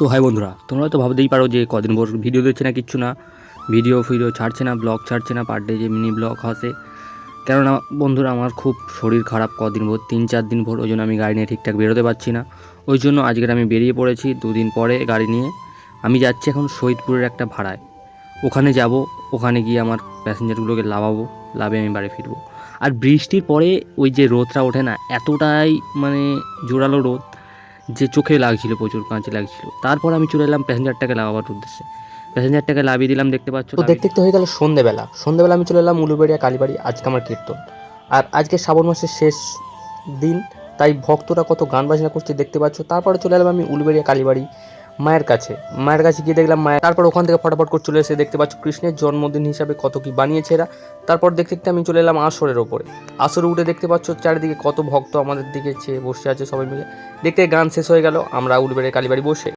তো হয় বন্ধুরা, তোমরা তো ভাবতেই পারো যে কদিন ভোর ভিডিও দিচ্ছে না, কিচ্ছু না। ভিডিও ফিডিও ছাড়ছে না ব্লগ ছাড়ছে না পার ডে যে মিনি ব্লগ আসে কেননা বন্ধুরা, আমার খুব শরীর খারাপ কদিন ভোর তিন চার দিন ভোর ওই জন্য আমি গাড়ি নিয়ে ঠিকঠাক বেরোতে পারছি না। ওই জন্য আজকের আমি বেরিয়ে পড়েছি, দুদিন পরে গাড়ি নিয়ে। আমি যাচ্ছি এখন শহীদপুরের একটা ভাড়ায়। ওখানে যাব, ওখানে গিয়ে আমার প্যাসেঞ্জারগুলোকে লাভাবো, লাভে আমি বাড়ি ফিরবো। আর বৃষ্টির পরে ওই যে রোদটা ওঠে না, এতটাই মানে জোরালো রোদ যে চোখে লাগছিল প্রচুর কাঁচে লাগছিল। তারপর আমি চলে এলাম প্যাসেঞ্জারটাকে লাগাবার উদ্দেশ্যে। প্যাসেঞ্জারটাকে লাভিয়ে দিলাম দেখতে পাচ্ছ তো দেখতে দেখতে হয়ে গেল সন্ধ্যেবেলা সন্ধ্যেবেলা আমি চলে এলাম উলুবেড়িয়া কালীবাড়ি আজকে আমার কীর্তন। আর আজকে শ্রাবণ মাসের শেষ দিন তাই ভক্তরা কত গান বাজনা করছে দেখতে পাচ্ছ। তারপরে চলে এলাম আমি উলুবেড়িয়া কালীবাড়ি মায়ের কাছে। মায়ের কাছে গিয়ে দেখলাম মায়ের তারপর ওখান থেকে ফটাফট করে চলে এসে দেখতে পাচ্ছ কৃষ্ণের জন্মদিন হিসাবে কত কি বানিয়েছে এরা। তারপর দেখতে দেখতে আমি চলে এলাম আসরের ওপরে। আসরে উঠে দেখতে পাচ্ছ চারিদিকে কত ভক্ত আমাদের দিকে চেয়ে বসে আছে সবাই মিলে। দেখতে গান শেষ হয়ে গেল, আমরা উঠবে কালীবাড়ি বসে।